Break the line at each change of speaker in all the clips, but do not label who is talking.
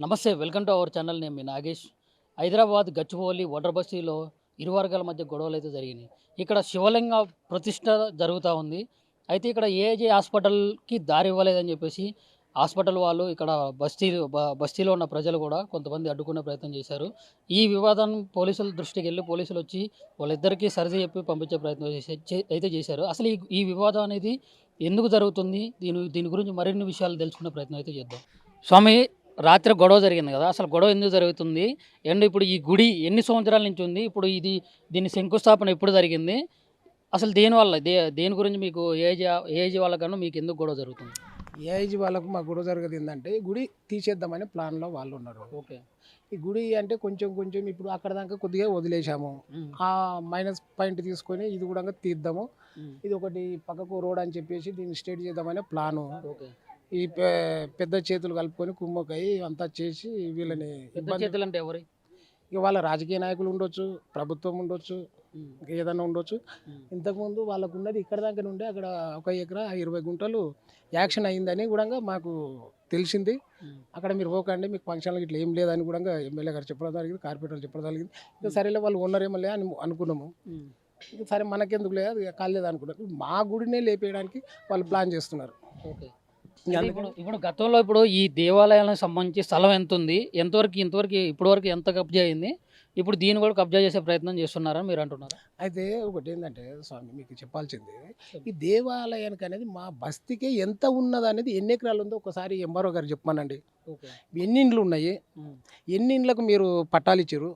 నమస్తే welcome to our channel. నేను మీ నాగేష్. హైదరాబాద్ గచ్చిపోలి ఓటర్ బస్తీలో ఇరు వర్గాల మధ్య గొడవలు అయితే జరిగినాయి. ఇక్కడ శివలింగ ప్రతిష్ట జరుగుతూ ఉంది. అయితే ఇక్కడ ఏజే హాస్పిటల్కి దారి ఇవ్వలేదని చెప్పేసి హాస్పిటల్ వాళ్ళు ఇక్కడ బస్తీ బస్తీలో ఉన్న ప్రజలు కూడా కొంతమంది అడ్డుకునే ప్రయత్నం చేశారు. ఈ వివాదం పోలీసుల దృష్టికి వెళ్ళి పోలీసులు వచ్చి వాళ్ళిద్దరికీ సరిది చెప్పి పంపించే ప్రయత్నం చేసే చే- అయితే చేశారు. అసలు ఈ ఈ వివాదం అనేది ఎందుకు జరుగుతుంది? దీని దీని గురించి మరిన్ని విషయాలు తెలుసుకునే ప్రయత్నం అయితే చేద్దాం. స్వామి రాత్రి గొడవ జరిగింది కదా అసలు గొడవ ఎందుకు జరుగుతుంది? అండ్ ఇప్పుడు ఈ గుడి ఎన్ని సంవత్సరాల నుంచి ఉంది? ఇప్పుడు ఇది దీని శంకుస్థాపన ఎప్పుడు జరిగింది? అసలు దేనివల్ల దే దేని గురించి మీకు ఏజ్ ఏజ్ వాళ్ళకన్నా మీకు ఎందుకు గొడవ జరుగుతుంది?
ఏజ్ వాళ్ళకు మా గొడవ జరగదు ఏంటంటే ఈ గుడి తీసేద్దామనే ప్లాన్లో వాళ్ళు ఉన్నారు.
ఓకే.
ఈ గుడి అంటే కొంచెం కొంచెం ఇప్పుడు అక్కడ దాకా కొద్దిగా వదిలేసాము ఆ మైనస్ పాయింట్ తీసుకొని ఇది కూడా తీద్దాము. ఇది ఒకటి పక్కకు రోడ్ అని చెప్పేసి దీన్ని స్టేట్ చేద్దామనే ప్లాను.
ఓకే.
ఈ పెద్ద చేతులు కలుపుకొని కుమ్మకాయి అంతా చేసి వీళ్ళని
చేతులు అంటే ఎవరు?
ఇక వాళ్ళ రాజకీయ నాయకులు ఉండొచ్చు ప్రభుత్వం ఉండొచ్చు ఏదైనా ఉండొచ్చు. ఇంతకుముందు వాళ్ళకు ఉన్నది ఇక్కడ దాకా నుండి అక్కడ ఒక ఎకరా ఇరవై గుంటలు యాక్షన్ అయిందని కూడా మాకు తెలిసింది. అక్కడ మీరు పోకండి మీకు ఫంక్షన్లు ఇట్లా ఏం లేదని కూడా ఎమ్మెల్యే గారు చెప్పడం జరిగింది కార్పొరేటర్లు చెప్పడం జరిగింది. ఇంకా సరేలే వాళ్ళు ఉన్నారేమో లే అని అనుకున్నాము. ఇక సరే మనకెందుకు లేదు కాలేదు అనుకున్నాం మా గుడినే లేపేయడానికి వాళ్ళు ప్లాన్ చేస్తున్నారు.
ఓకే. ఇప్పుడు ఇప్పుడు గతంలో ఇప్పుడు ఈ దేవాలయాలకు సంబంధించి స్థలం ఎంత ఉంది ఎంతవరకు ఇంతవరకు ఇప్పటివరకు ఎంత కబ్జా అయింది? ఇప్పుడు దీన్ని కూడా కబ్జా చేసే ప్రయత్నం చేస్తున్నారని మీరు అంటున్నారు?
అయితే ఒకటి ఏంటంటే స్వామి మీకు చెప్పాల్సింది ఈ దేవాలయానికి అనేది మా బస్తీకే ఎంత ఉన్నది అనేది ఎన్ని ఎకరాలు ఉందో ఒకసారి ఎంఆర్ఓ గారు చెప్పమనండి. ఎన్ని ఇండ్లు ఉన్నాయి? ఎన్ని ఇండ్లకు మీరు పట్టాలు ఇచ్చారు?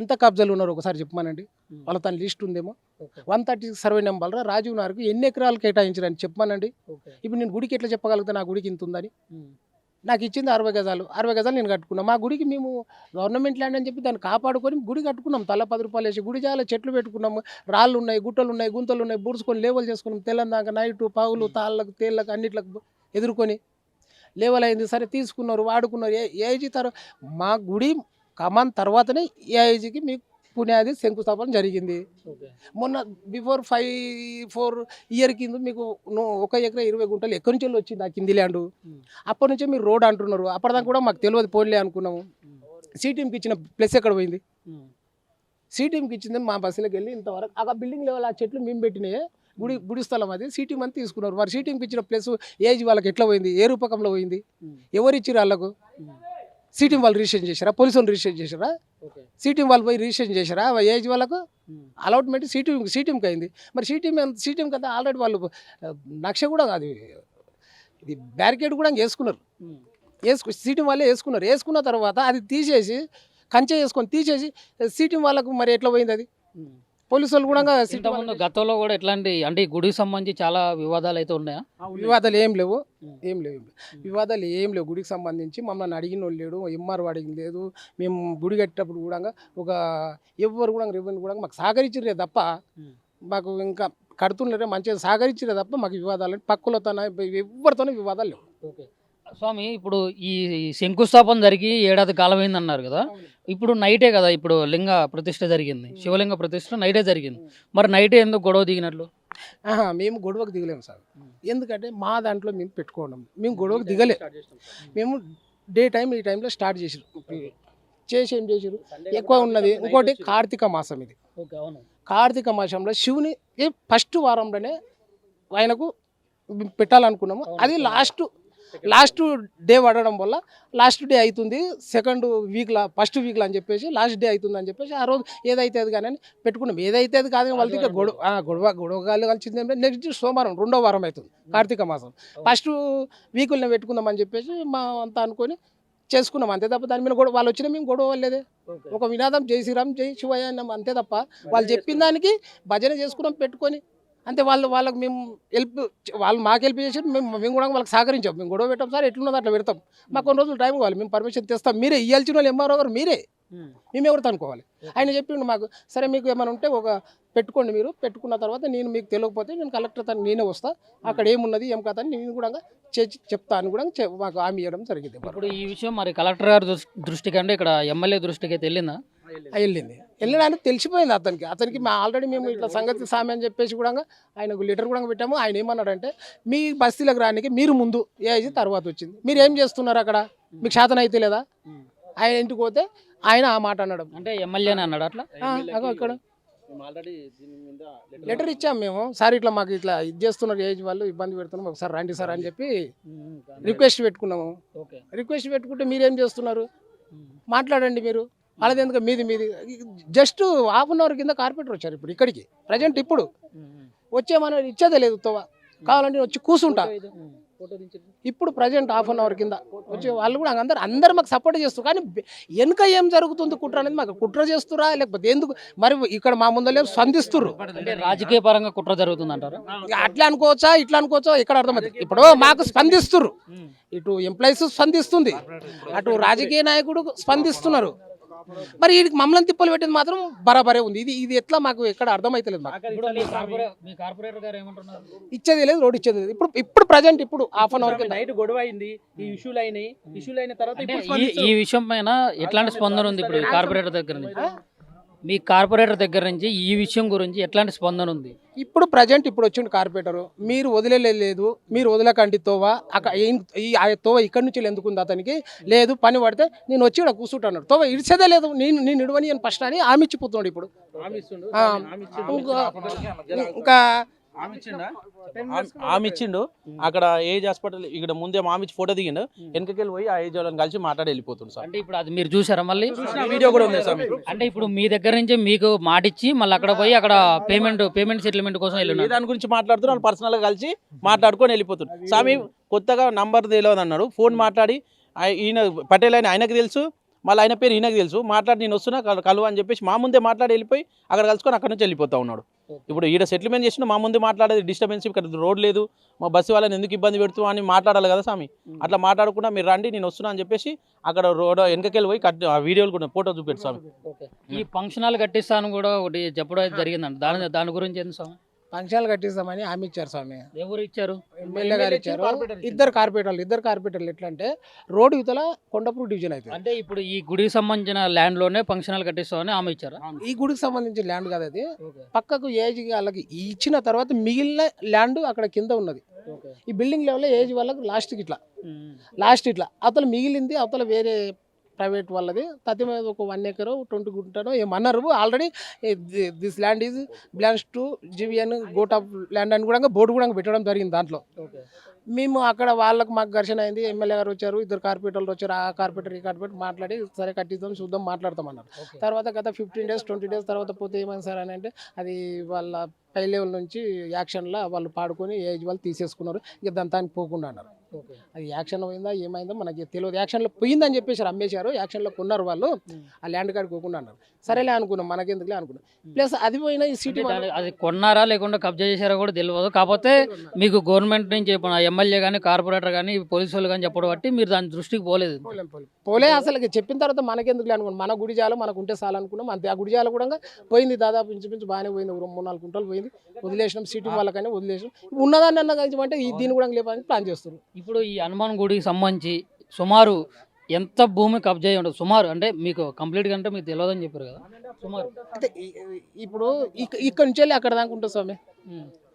ఎంత కబ్జాలు ఉన్నారు ఒకసారి చెప్పమనండి. వాళ్ళ తన లిస్ట్ ఉందేమో? One thirty survey number Rajiv నగర్కి ఎన్ని ఎకరాలు కేటాయించారని చెప్పమనండి. ఇప్పుడు నేను గుడికి ఎట్లా చెప్పగలుగుతా నా గుడికి ఇంత ఉందని. నాకు ఇచ్చింది అరవై గజాలు. అరవై గజాలు నేను కట్టుకున్నాం. మా గుడికి మేము గవర్నమెంట్ ల్యాండ్ అని చెప్పి దాన్ని కాపాడుకొని గుడి కట్టుకున్నాం. తల పది రూపాయలు వేసి గుడి చాలా చెట్లు పెట్టుకున్నాము రాళ్ళు ఉన్నాయి గుట్టలు ఉన్నాయి గుంతలు ఉన్నాయి బుడుచుకొని లేవల్ చేసుకున్నాం. తెల్లందాక నైటు పావులు తాళ్ళకు తేళ్ళకు అన్నిట్లకు ఎదుర్కొని లేవల్ అయింది. సరే తీసుకున్నారు వాడుకున్నారు. ఏ ఏజ్ తర్వాత మా గుడి కమాన్ తర్వాతనే ఏఐజీకి మీకు పునాది శంకుస్థాపన జరిగింది. మొన్న బిఫోర్ ఫైవ్ ఫోర్ ఇయర్ కింద మీకు ఒక ఎకరా ఇరవై గుంటలు ఎక్కడి నుంచి వచ్చింది ఆ కింది ల్యాండ్? అప్పటి నుంచే మీరు రోడ్ అంటున్నారు. అప్పటిదాకా కూడా మాకు తెలియదు పోన్లే అనుకున్నాము. సి టీంకి ఇచ్చిన ప్లస్ ఎక్కడ పోయింది? సి టీంకి ఇచ్చింది మా బస్సులోకి వెళ్ళి ఇంతవరకు. ఆ బిల్డింగ్ లెవెల్ ఆ చెట్లు మేము పెట్టినాయి. గుడి గుడి స్థలం అది. సి టీం అని తీసుకున్నారు. మరి సి టీంకి ఇచ్చిన ప్లస్ ఏజ్ వాళ్ళకి ఎట్లా పోయింది? ఏ రూపకంలో పోయింది? ఎవరు ఇచ్చారు వాళ్ళకు? సి టీం వాళ్ళు రిజిస్ట్రేషన్ చేశారా? పోలీసు వాళ్ళు రిజిస్ట్రేషన్ చేశారా?
ఓకే.
సి టీం వాళ్ళు పోయి రిజిస్ట్రేషన్ చేశారా? ఏజ్ వాళ్ళకు అలాట్మెంట్ సీటీ సీటీంకి అయింది. మరి సీటీం సీటీం కదా ఆల్రెడీ వాళ్ళు ఆ, నక్ష కూడా కాదు ఇది బ్యారికేడ్ కూడా వేసుకున్నారు. వేసుకు సీటీం వాళ్ళే వేసుకున్నారు. వేసుకున్న తర్వాత అది తీసేసి కంచె వేసుకొని తీసేసి సీటీం వాళ్ళకు మరి ఎట్లా పోయింది అది? పోలీసు వాళ్ళు కూడా సీటీం
ఇంతకుముందు గతంలో కూడా ఎట్లాంటి అంటే ఈ గుడికి సంబంధించి చాలా వివాదాలు అయితే ఉన్నాయా?
వివాదాలు ఏం లేవు. ఏం లేవు. వివాదాలు ఏం లేవు. గుడికి సంబంధించి మమ్మల్ని అడిగిన వాళ్ళు లేడు ఎంఆర్ అడిగింది లేదు. మేము గుడి కట్టేటప్పుడు కూడా ఒక ఎవరు కూడా రెవెన్యూ కూడా మాకు సహకరించరే తప్ప. మాకు ఇంకా కడుతుండరే మంచిగా సహకరించరే తప్ప మాకు వివాదాలు పక్కలతో ఎవరితోనే వివాదాలు లేవు.
ఓకే. స్వామి ఇప్పుడు ఈ శంకుస్థాపన జరిగి ఏడాది కాలం అయింది అన్నారు కదా ఇప్పుడు నైటే కదా ఇప్పుడు లింగ ప్రతిష్ఠ జరిగింది. శివలింగ ప్రతిష్ఠ నైటే జరిగింది. మరి నైటే ఎందుకు గొడవ దిగినట్లు?
మేము గొడవకు దిగలేము సార్. ఎందుకంటే మా దాంట్లో మేము పెట్టుకోవడం మేము గొడవకు దిగలే. మేము డే టైం ఈ టైంలో స్టార్ట్ చేసారు చేసి ఏం చేసారు ఎక్కువ ఉన్నది. ఇంకోటి కార్తీక మాసం ఇది. కార్తీక మాసంలో శివుని ఫస్ట్ వారంలోనే ఆయనకు పెట్టాలనుకున్నాము. అది లాస్ట్ లాస్ట్ డే పడడం వల్ల లాస్ట్ డే అవుతుంది సెకండ్ వీక్లో ఫస్ట్ వీక్లో అని చెప్పేసి లాస్ట్ డే అవుతుంది అని చెప్పేసి ఆ రోజు ఏదైతే అది కానీ పెట్టుకున్నాం. ఏదైతే అది కాదు వాళ్ళకి ఇక గొడవ గొడవ గొడవగాలు కలిసింది నెక్స్ట్ సోమవారం రెండో వారం అవుతుంది. కార్తీక మాసం. ఫస్ట్ వీకుల్ని పెట్టుకుందాం అని చెప్పేసి మా అంతా అనుకొని చేసుకున్నాం. అంతే తప్ప దాని మీద గొడవ వాళ్ళు వచ్చినా మేము గొడవ లేదే ఒక వినాదం జై శ్రీరామ్ జై శివయ్య అన్నాం. అంతే తప్ప వాళ్ళు చెప్పిన దానికి భజన చేసుకున్నాం పెట్టుకొని. అంతే వాళ్ళు వాళ్ళకి మేము హెల్ప్ వాళ్ళు మాకు హెల్ప్ చేసి మేము మేము కూడా వాళ్ళకి సహకరించాం. మేము గొడవ పెట్టాం సార్ ఎట్లున్నదో అట్లా పెడతాం. మాకు కొన్ని రోజులు టైం కావాలి మేము పర్మిషన్ తెస్తాం. మీరే ఇవ్వాల్సిన వాళ్ళు ఎంఆర్ఓ గారు మీరే. మేము ఎవరితో అనుకోవాలి? ఆయన చెప్పిండు మాకు సరే మీకు ఏమైనా ఉంటే ఒక పెట్టుకోండి మీరు. పెట్టుకున్న తర్వాత నేను మీకు తెలియకపోతే నేను కలెక్టర్ తను నేనే వస్తా. అక్కడ ఏమున్నది ఏం కథ అని నేను కూడా చేసి చెప్తా అని కూడా మాకు హామీ ఇవ్వడం జరిగింది.
ఇప్పుడు ఈ విషయం మరి కలెక్టర్ గారి దృష్- దృష్టికి అంటే ఇక్కడ ఎమ్మెల్యే దృష్టికి అయితే వెళ్ళిందా?
వెళ్ళింది. వెళ్ళడానికి తెలిసిపోయింది అతనికి. అతనికి మా ఆల్రెడీ మేము ఇట్లా సంగతి సామె అని చెప్పేసి కూడా ఆయనకు లెటర్ కూడా పెట్టాము. ఆయన ఏమన్నాడంటే మీ బస్తీలకు రానికి మీరు ముందు ఏజ్ తర్వాత వచ్చింది. మీరు ఏం చేస్తున్నారు అక్కడ? మీకు శాతం అయితే లేదా? ఆయన ఇంటికి పోతే ఆయన ఆ మాట అన్నాడు
అంటే ఎమ్మెల్యేని అన్నాడు అట్లా?
ఇక్కడ.
మేము ఆల్రెడీ దీని మీద
లెటర్ ఇచ్చాం మేము. సార్ ఇట్లా మాకు ఇట్లా ఇది చేస్తున్నారు ఏజ్ వాళ్ళు ఇబ్బంది పెడుతున్నాం. ఒకసారి రండి సార్ అని చెప్పి రిక్వెస్ట్ పెట్టుకున్నాము.
ఓకే.
రిక్వెస్ట్ పెట్టుకుంటే మీరేం చేస్తున్నారు? మాట్లాడండి మీరు. వాళ్ళది ఎందుకు? మీది మీది. జస్ట్ హాఫ్ అన్ అవర్ కింద కార్పెంటర్ వచ్చారు ఇప్పుడు ఇక్కడికి. ప్రజెంట్ ఇప్పుడు. వచ్చే మనం ఇచ్చేదే లేదు తోవ కావాలంటే వచ్చి కూర్చుంటా ఇప్పుడు ప్రజెంట్ హాఫ్ అన్ అవర్ కింద. వచ్చి వాళ్ళు కూడా అందరు అందరు మాకు సపోర్ట్ చేస్తారు కానీ వెనుక ఏం జరుగుతుంది కుట్ర అనేది మాకు కుట్ర చేస్తురా? లేకపోతే ఎందుకు? మరి ఇక్కడ మా ముందలే స్పందిస్తుర్రు.
అంటే రాజకీయ పరంగా కుట్ర జరుగుతుంది అంటారా
అట్లా అనుకోవచ్చా ఇట్లా అనుకోవచ్చా? ఇక్కడ అర్థమవుతుంది. ఇప్పుడు మాకు స్పందిస్తుర్రు. ఇటు ఎంప్లాయీస్ స్పందిస్తుంది. అటు రాజకీయ నాయకుడు స్పందిస్తున్నారు. మరి వీడికి మమ్మల్ని తిప్పలు పెట్టింది మాత్రం బరాబరే ఉంది. ఇది ఇది ఎట్లా మాకు ఎక్కడ అర్థమైతలేదు మాకు.
ఇప్పుడు మీ కార్పొరే- మీ కార్పొరేటర్ గారు ఏమంటున్నారు?
ఇచ్చేది లేదు రోడ్ ఇచ్చేది లేదు. ఇప్పుడు ఇప్పుడు ప్రజెంట్ ఇప్పుడు హాఫ్ అన్ అవర్
నైట్ గొడవ అయింది ఈ ఇష్యూలు అయినాయి. ఇష్యూలు అయిన తర్వాత
ఈ విషయం పైన ఎట్లాంటి స్పందన ఉంది ఇప్పుడు కార్పొరేటర్ దగ్గర నుంచి? మీ కార్పొరేటర్ దగ్గర నుంచి ఈ విషయం గురించి ఎట్లాంటి స్పందన ఉంది?
ఇప్పుడు ప్రజెంట్ ఇప్పుడు వచ్చిండు కార్పొరేటర్. మీరు వదిలేదు మీరు వదలకండి తోవ. అక్క ఈ- ఈ ఆ తోవ ఇక్కడి నుంచి ఎందుకు ఉంది అతనికి. లేదు పని పడితే నేను వచ్చి ఇక్కడ కూర్చుంటున్నాడు తోవ ఇడిచేదే లేదు. నేను నేను ఇడవని అని ఫస్ట్ అని ఆమె ఇచ్చిపోతున్నాడు ఇప్పుడు. ఇంకా
హామీ ఇచ్చిండా? అక్కడ ఏజ్ హాస్పిటల్ ఇక్కడ ముందే హామీ ఇచ్చి ఫోటో దిగిండు. వెనకకెళ్ళి పోయి ఆ ఏజ్ వాళ్ళని కలిసి మాట్లాడి వెళ్ళిపోతుంది సార్.
అంటే ఇప్పుడు అది మీరు చూసారా మళ్ళీ?
వీడియో కూడా ఉంది సార్.
అంటే ఇప్పుడు మీ దగ్గర నుంచి మీకు మాటిచ్చి మళ్ళీ అక్కడ పోయి అక్కడ పేమెంట్ పేమెంట్ సెటిల్మెంట్ కోసం
ఏ
వెళ్ళినారు
దాని గురించి మాట్లాడుతున్నారు వాళ్ళు పర్సనల్గా కలిసి మాట్లాడుకొని వెళ్ళిపోతున్నారు స్వామి కొత్తగా నంబర్ తెలియదు అన్నాడు. ఫోన్ మాట్లాడి ఈయన పటేల్ అని ఆయనకు తెలుసు మళ్ళీ ఆయన పేరు ఈయనకు తెలుసు. మాట్లాడి నేను వస్తున్నా కలు- కలువు అని చెప్పేసి మా ముందే మాట్లాడి వెళ్ళిపోయి అక్కడ కలుసుకొని అక్కడ నుంచి వెళ్ళిపోతా ఉన్నాడు. ఇప్పుడు ఈడ సెటిల్మెంట్ చేసిన మా ముందే మాట్లాడేది డిస్టర్బెన్స్ ఇక్కడ రోడ్ లేదు మా బస్సు వాళ్ళని ఎందుకు ఇబ్బంది పెడుతూ అని మాట్లాడాలి కదా స్వామి. అట్లా మాట్లాడకుండా మీరు రండి నేను వస్తున్నా అని చెప్పేసి అక్కడ రోడ్ వెనకకెళ్ళి పోయి కట్ ఆ వీడియోలు కూడా ఫోటో చూపెట్టు స్వామి.
ఈ ఫంక్షన్ హాల్ కట్టిస్తాను కూడా ఒకటి చెప్పడం జరిగిందండి దాని దాని గురించి ఏంది స్వామి?
ఫంక్షన్లు కట్టిస్తామని హామీ ఇచ్చారు స్వామి.
ఎవరు ఇచ్చారు?
ఎమ్మెల్యే గారు ఇచ్చారు. ఇద్దరు కార్పొరేటర్లు ఇద్దరు కార్పొరేటర్లు ఎట్లా అంటే రోడ్ యువతల కొండపూర్ డివిజన్ అవుతుంది
అంటే ఇప్పుడు ఈ గుడికి సంబంధించిన ల్యాండ్లోనే ఫంక్షన్ హాల్ కట్టిస్తామని ఆమె ఇచ్చారా?
ఈ గుడికి సంబంధించిన ల్యాండ్ కాదు అది. పక్కకు ఏజ్ వాళ్ళకి ఇచ్చిన తర్వాత మిగిలిన ల్యాండ్ అక్కడ కింద ఉన్నది. ఈ బిల్డింగ్ లెవెల్లో ఏజ్ వాళ్ళకి లాస్ట్కి ఇట్లా. లాస్ట్ ఇట్లా. అవతల మిగిలింది అవతల వేరే ప్రైవేట్ వాళ్ళది. తతి మీద ఒక వన్ ఎకర్ ట్వంటీ గుంటనో ఏమన్నారు already this land is belongs to GVN govt of land అని కూడా బోర్డు కూడా పెట్టడం జరిగింది దాంట్లో. మేము అక్కడ వాళ్ళకి మాకు ఘర్షణ అయింది. ఎమ్మెల్యే గారు వచ్చారు ఇద్దరు కార్పొరేటర్లు వచ్చారు. ఆ కార్పొరేటర్ ఈ కార్పొరేటర్ మాట్లాడి సరే కట్టిద్దాం చూద్దాం మాట్లాడతాం అన్నారు తర్వాత గత ఫిఫ్టీన్ డేస్ ట్వంటీ డేస్ తర్వాత పోతే ఏమైంది సార్ అని అంటే అది వాళ్ళ పై లెవెల్ నుంచి యాక్షన్లో వాళ్ళు పాడుకొని ఏజ్ వాళ్ళు తీసేసుకున్నారు. ఇక దాని దానికి పోకుండా అన్నారు. అది యాక్షన్ పోయిందా ఏమైందో మనకి తెలియదు యాక్షన్లో పోయిందని చెప్పేసి అమ్మేశారు యాక్షన్లో కొన్నారు వాళ్ళు. ఆ ల్యాండ్ కాడికి పోకుండా అన్నారు. సరేలే అనుకున్నాం మనకెందుకులే అనుకున్నాం. ప్లస్ అది పోయినా ఈ సిటీ
అది కొన్నారా లేకుండా కబ్జా చేశారా కూడా తెలియదు కాకపోతే మీకు గవర్నమెంట్ నుంచి ఎమ్మెల్యే కానీ కార్పొరేటర్ కానీ పోలీసు వాళ్ళు కానీ చెప్పడం బట్టి మీరు దాని దృష్టికి పోలేదు
పోలేం, అసలు చెప్పిన తర్వాత మనకెందుకు అనుకున్నాం. మన గుడి జాల మనకు ఉంటే చాలు అనుకున్నాం. అంతే. ఆ గుడి జాల కూడా పోయింది. దాదాపు ఇంచుమించు బాగానే పోయింది. ఒక మూడు నాలుగు కుంటలు పోయింది. వదిలేసినాం. సిటీ వాళ్ళకని వదిలేసినాం. ఉన్నదాన్ని అన్న కలిసి అంటే ఈ దీన్ని కూడా లేపని ప్లాన్ చేస్తున్నారు.
ఇప్పుడు ఈ హనుమాన్ గుడికి సంబంధించి సుమారు ఎంత భూమి కబ్జా ఉండదు సుమారు అంటే మీకు కంప్లీట్గా అంటే మీకు తెలియదని చెప్పారు కదా. సుమారు.
అంటే ఇప్పుడు ఇక్క- ఇక్కడ నుంచి వెళ్ళి అక్కడ దాకా ఉంటుంది స్వామి.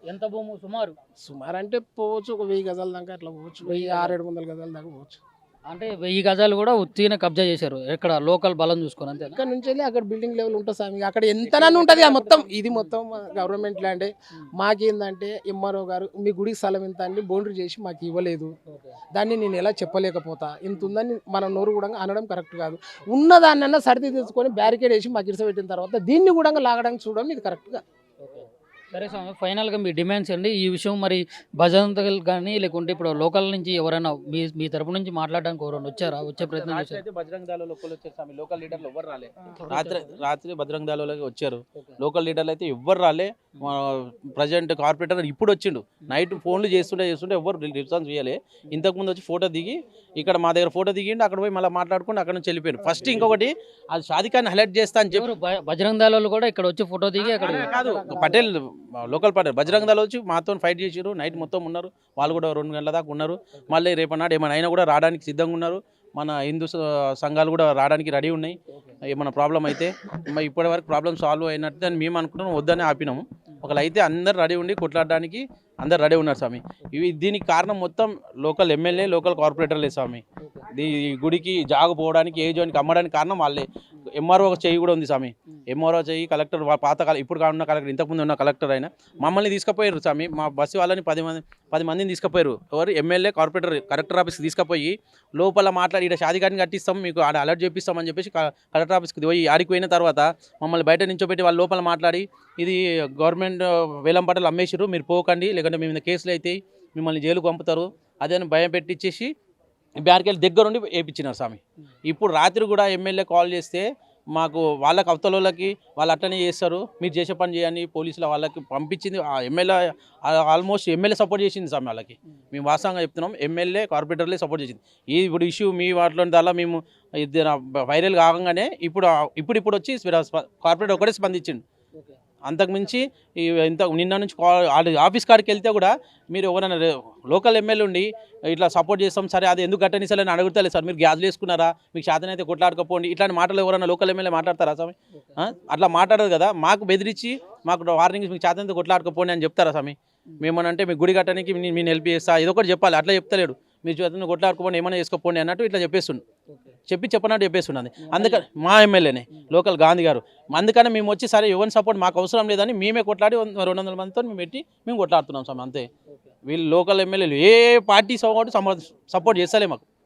ఎంత భూమి? సుమారు.
సుమారు అంటే పోవచ్చు ఒక వెయ్యి గజాల దాకా అట్లా పోవచ్చు. వెయ్యి ఆరేడు వందల గజాల దాకా పోవచ్చు.
అంటే వెయ్యి గజాలు కూడా ఉత్తిగానే కబ్జా చేశారు. ఎక్కడ లోకల్ బలం చూసుకొని అంతేనా?
ఇక్కడ నుంచి వెళ్ళి అక్కడ బిల్డింగ్ లెవెల్ ఉంటుంది స్వామి. అక్కడ ఎంతనన్నా ఉంటుంది ఆ మొత్తం. ఇది మొత్తం గవర్నమెంట్ ల్యాండే మాకేందంటే ఎంఆర్ఓ గారు మీ గుడికి స్థలం ఎంత? అని బౌండరీ చేసి మాకు ఇవ్వలేదు. దాన్ని నేను ఎలా చెప్పలేకపోతా? ఇంత ఉందని మన నోరు కూడా అనడం కరెక్ట్ కాదు. ఉన్నదాన్నన్నా సరిది తీసుకొని బ్యారికేడ్ వేసి మాకు ఇడిసబెట్టిన తర్వాత దీన్ని కూడా లాగడానికి చూడడం ఇది కరెక్ట్గా
సరే స్వామి ఫైనల్గా మీ డిమాండ్స్ అండి ఈ విషయం మరి భజంతలు కానీ లేకుంటే ఇప్పుడు లోకల్ నుంచి ఎవరైనా మీ మీ తరపు నుంచి మాట్లాడడానికి ఎవరైనా వచ్చారా? వచ్చే ప్రయత్నం చేశారు?
బజరంగ్ దళాలు ఒక్కరు వచ్చారు స్వామి. లోకల్ లీడర్లు ఎవ్వరు రాలే. రాత్రి రాత్రి బజరంగ్ దళాలకి వచ్చారు. లోకల్ లీడర్లు అయితే ఎవ్వరు రాలే. ప్రజెంట్ కార్పొరేటర్ ఇప్పుడు వచ్చిండు. నైట్ ఫోన్లు చేస్తుంటే చేస్తుంటే ఎవ్వరు రెస్పాన్స్ చేయలే. ఇంతకు ముందు వచ్చి ఫోటో దిగి ఇక్కడ మా దగ్గర ఫోటో దిగిండు అక్కడ పోయి మళ్ళీ మాట్లాడుకుంటూ అక్కడ నుంచి వెళ్ళిపోయారు ఫస్ట్ ఇంకొకటి అది షాదికాన్ని హైలైట్ చేస్తా అని చెప్పి
ఎవరు? బజరంగ్ దళ వాళ్ళు కూడా ఇక్కడ వచ్చి ఫోటో దిగి అక్కడ
కాదు పటేల్ లోకల్ పటేల్. బజరంగ్ దళ వచ్చి మాతో ఫైట్ చేసారు నైట్ మొత్తం ఉన్నారు. వాళ్ళు కూడా రెండు గంటల దాకా ఉన్నారు. మళ్ళీ రేపన్నాడు ఏమైనా అయినా కూడా రావడానికి సిద్ధంగా ఉన్నారు. మన హిందూ సంఘాలు కూడా రావడానికి రెడీ ఉన్నాయి. ఏమైనా ప్రాబ్లం అయితే ఇప్పటి వరకు ప్రాబ్లం సాల్వ్ అయినట్టు అని మేము అనుకున్నాం వద్దని ఆపినాము. ఒకళ్ళు అయితే అందరు రెడీ ఉండి కొట్లాడడానికి అందరు రెడీ ఉన్నారు స్వామి. ఇవి దీనికి కారణం మొత్తం లోకల్ ఎమ్మెల్యే లోకల్ కార్పొరేటర్లే స్వామి. ఈ గుడికి జాగు పోవడానికి ఏ జోన్కి అమ్మడానికి కారణం వాళ్ళే. ఎంఆర్ఓ చెయ్యి కూడా ఉంది స్వామి. ఎంఆర్ఓ చెయ్యి కలెక్టర్ పాత ఇప్పుడు కానున్న కలెక్టర్ ఇంతకుముందు ఉన్న కలెక్టర్ అయినా మమ్మల్ని తీసుకుపోయారు స్వామి. మా బస్సు వాళ్ళని పది మంది పది మందిని తీసుకుపోయారు ఎవరు? ఎమ్మెల్యే కార్పొరేటర్ కలెక్టర్ ఆఫీస్కి తీసుకుపోయి లోపల మాట్లాడి ఇక్కడ షాదికాన్ని కట్టిస్తాం మీకు ఆడ అలర్ట్ చేపిస్తామని చెప్పేసి కలెక్టర్ ఆఫీస్కి పోయి ఆడికి పోయిన తర్వాత మమ్మల్ని బయట నుంచోబెట్టి వాళ్ళ లోపల మాట్లాడి ఇది గవర్నమెంట్ వేలంపాటలు అమ్మేసారు మీరు పోకండి లేక మీ మీద కేసులు అయితే మిమ్మల్ని జైలుకు పంపుతారు. అదే అని భయం పెట్టించేసి బ్యారికేడ్ దగ్గరుండి వేయించినారు స్వామి. ఇప్పుడు రాత్రి కూడా ఎమ్మెల్యే కాల్ చేస్తే మాకు వాళ్ళకి అవతలకి వాళ్ళు అట్టనే చేస్తారు. మీరు చేసే పని చేయని పోలీసుల వాళ్ళకి పంపించింది. ఆ ఎమ్మెల్యే ఆల్మోస్ట్ ఎమ్మెల్యే సపోర్ట్ చేసింది స్వామి వాళ్ళకి. మేము వాస్తవంగా చెప్తున్నాం ఎమ్మెల్యే కార్పొరేటర్లే సపోర్ట్ చేసింది. ఈ ఇప్పుడు ఇష్యూ మీ వాటిలో దాలా మేము వైరల్ కాగానే ఇప్పుడు ఇప్పుడు ఇప్పుడు వచ్చి కార్పొరేటర్ ఒకటే స్పందించిండు. అంతకుమించి ఈ ఇంత నిన్న నుంచి ఆఫీస్ కాడికి వెళ్తే కూడా మీరు ఎవరైనా లోకల్ ఎమ్మెల్యే ఉండి ఇట్లా సపోర్ట్ చేస్తాం సరే అది ఎందుకు కట్టనిసలేని అడుగుతలే సార్. మీరు గ్యాస్ వేసుకున్నారా మీకు శాతం అయితే కొట్లాడుకోపోండి. ఇట్లాంటి మాటలు ఎవరైనా లోకల్ ఎమ్మెల్యే మాట్లాడతారా స్వామి? అట్లా మాట్లాడదు కదా. మాకు బెదిరించి మాకు వార్నింగ్స్ మీకు శాతం అయితే కొట్లాడుకోపోండి అని చెప్తారా స్వామి? మేమనంటే మీ గుడి కట్టడానికి మీ- నేను హెల్ప్ చేస్తా. ఇది ఒకటి చెప్పాలి. అట్లా చెప్తలేడు. మీరు చేతను కొట్లాడుకోండి ఏమైనా చేసుకోపోండి అన్నట్టు ఇట్లా చెప్పేస్తుండు. చెప్పి చెప్పనట్టు చెప్పేస్తున్నది. అందుకని మా ఎమ్మెల్యేనే లోకల్ గాంధీ గారు. అందుకని మేము వచ్చి సరే ఎవరి సపోర్ట్ మాకు అవసరం లేదని మేమే కొట్లాడి రెండు వందల మందితో మేము పెట్టి మేము కొట్లాడుతున్నాం స్వామి అంతే. వీళ్ళు లోకల్ ఎమ్మెల్యేలు ఏ పార్టీ సపోర్ట్ సపోర్ట్ చేస్తలే మాకు.